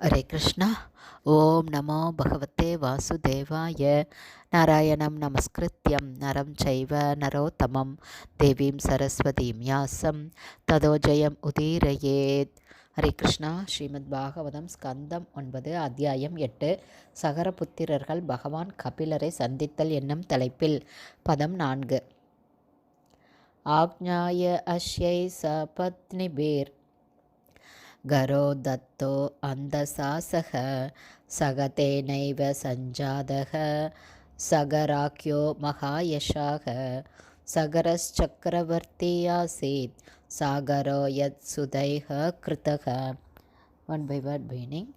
ஹரே கிருஷ்ணா. ஓம் நமோ பகவத்தே வாசுதேவாய. நாராயணம் நமஸ்கிருத்யம். நரம் சைவ நரோத்தமம். தேவீம் சரஸ்வதீம் யாசம். ததோ ஜெயம் உதீரயேத். ஹரே கிருஷ்ணா. ஸ்ரீமத் பாகவதம் ஸ்கந்தம் ஒன்பது அத்தியாயம் எட்டு. சகரபுத்திரர்கள் பகவான் கபிலரை சந்தித்தல் என்னும் தலைப்பில். பதம் நான்கு. ஆக்ஞாய அஸ்யை சபத்னிபேர் கரோ தத்தோ அந்த சாசக சகதேனைவ சஞ்சாதக சகராக்கியோ மகாயஷாக சகரச்சக்கரவர்த்தி ஆசீத் சாகரோ யத் சுதைக கிருத்தக ஒன் பை வேர்ட் மீனிங்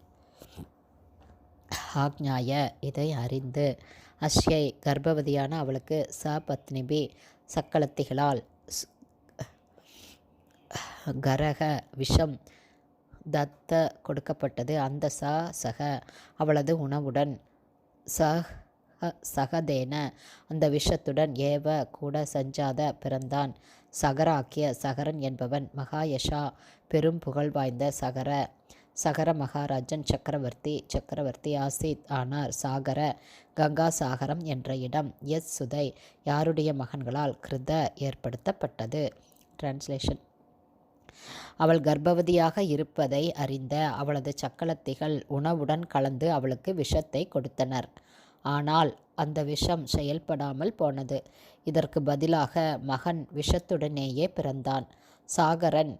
ஆக்ஞாய இதை அறிந்து அஷ்யை கர்ப்பவதியான அவளுக்கு ச பத்னிபி சக்களத்திகளால் கரக விஷம் தத்த கொடுக்கப்பட்டது. அந்த சா சக அவளது உணவுடன் சஹ சகதேன அந்த விஷத்துடன் ஏவ கூட சஞ்சாத பிறந்தான். சகராக்கிய சகரன் என்பவன் மகாயஷா பெரும் புகழ் வாய்ந்த சகர சகர மகாராஜன் சக்கரவர்த்தி சக்கரவர்த்தி ஆசித் ஆனார். சாகர கங்கா சாகரம் என்ற இடம் எஸ் சுதை யாருடைய மகன்களால் கிருத ஏற்படுத்தப்பட்டது. டிரான்ஸ்லேஷன் அவள் கர்ப்பவதியாக இருப்பதை அறிந்த அவளது சக்கலத்திகள் உணவுடன் கலந்து அவளுக்கு விஷத்தை கொடுத்தனர். ஆனால் அந்த விஷம் செயல்படாமல் போனது. இதற்கு பதிலாக மகன் விஷத்துடனேயே பிறந்தான். சாகரன்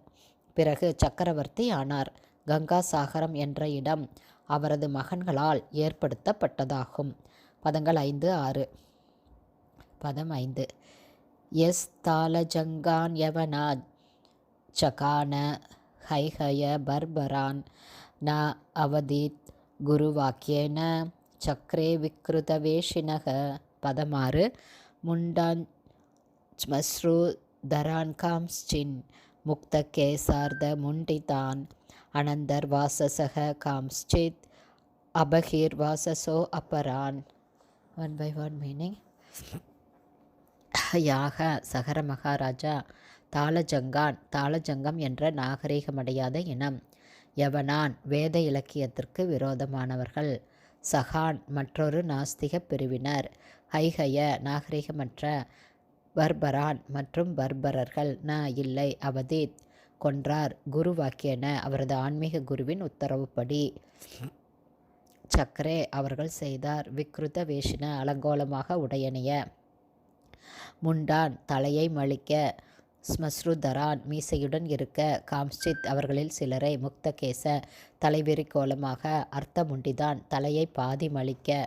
பிறகு சக்கரவர்த்தி ஆனார். கங்கா சாகரம் என்ற இடம் அவரது மகன்களால் ஏற்படுத்தப்பட்டதாகும். பதங்கள் ஐந்து ஆறு. பதம் ஐந்து. எஸ் தாலஜங்கான் சகான ஹைஹய பர்பரான் ந அவதீத் குருவாக்கியேன சக்ரே விக்ருத வேஷினக பதினாறு முண்டான் ஸ்மஸ்ரு தரான்காம்ஸ்சின் முக்த கேசார்த முண்டிதான் அனந்தர் வாசசக காம்ஸ்சித் அபகீர் வாசசோ அப்பரான். ஒன் பை ஒன் மீனிங் யாக சகர மகாராஜா தாளஜங்கான் தாளஜங்கம் என்ற நாகரிகமடையாத இனம். யவனான் வேத இலக்கியத்திற்கு விரோதமானவர்கள். சஹான் மற்றொரு நாஸ்திக பிரிவினர். ஹைஹய நாகரிகமற்ற பர்பரான் மற்றும் பர்பரர்கள். ந இல்லை அவதீத். கொன்றார் குரு வாக்கியன அவரது ஆன்மீக குருவின் உத்தரவுப்படி. சக்கரே அவர்கள் செய்தார் விக்ருத வேஷின அலங்கோலமாக உடையணிய. முண்டான் தலையை மழிக்க. ஸ்மஸ்ருதரான் மீசையுடன் இருக்க காம்ஸ்டித் அவர்களில் சிலரை முக்தகேச தலைவெறி கோலமாக அர்த்தமுண்டிதான் தலையை பாதி மலிக்க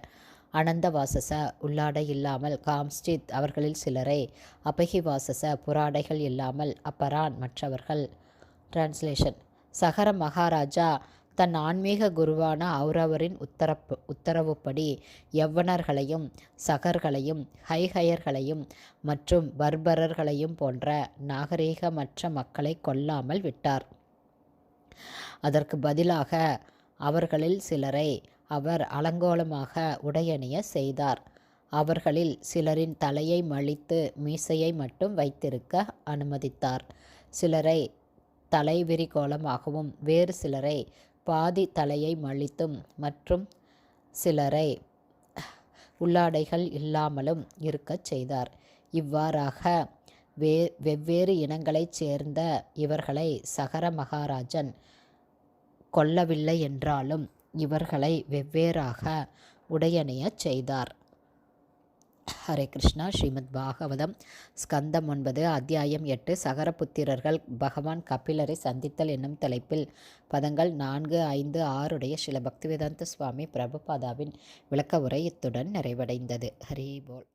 அனந்தவாசச உள்ளாடை இல்லாமல் காம்ஸ்டித் அவர்களில் சிலரை அபகிவாசச புராடைகள் இல்லாமல் அப்பரான் மற்றவர்கள். டிரான்ஸ்லேஷன் சகர மகாராஜா தன் ஆன்மீக குருவான அவுரவரின் உத்தரப்பு உத்தரவுப்படி யவ்வனர்களையும் சகர்களையும் ஹைஹயர்களையும் மற்றும் பர்பரர்களையும் போன்ற நாகரீகமற்ற மக்களை கொல்லாமல் விட்டார். அதற்கு பதிலாக அவர்களில் சிலரை அவர் அலங்கோலமாக உடையணிய செய்தார். அவர்களில் சிலரின் தலையை மழித்து மீசையை மட்டும் வைத்திருக்க அனுமதித்தார். சிலரை தலைவிரிகோலமாகவும் வேறு சிலரை பாதி தலையை மழித்தும் மற்றும் சிலரை உள்ளாடைகள் இல்லாமலும் இருக்கச் செய்தார். இவ்வாறாக வே வெவ்வேறு இனங்களைச் சேர்ந்த இவர்களை சகர மகாராஜன் கொல்லவில்லை என்றாலும் இவர்களை வெவ்வேறாக உடையணியச் செய்தார். ஹரே கிருஷ்ணா ஸ்ரீமத் பாகவதம். ஸ்கந்தம் ஒன்பது அத்தியாயம் எட்டு சகரபுத்திரர்கள் பகவான் கபிலரை சந்தித்தல் என்னும் தலைப்பில் பதங்கள் நான்கு ஐந்து ஆறுடைய சில பக்திவேதாந்த சுவாமி பிரபுபாதாவின் விளக்க உரை இத்துடன் நிறைவடைந்தது. ஹரி போல்.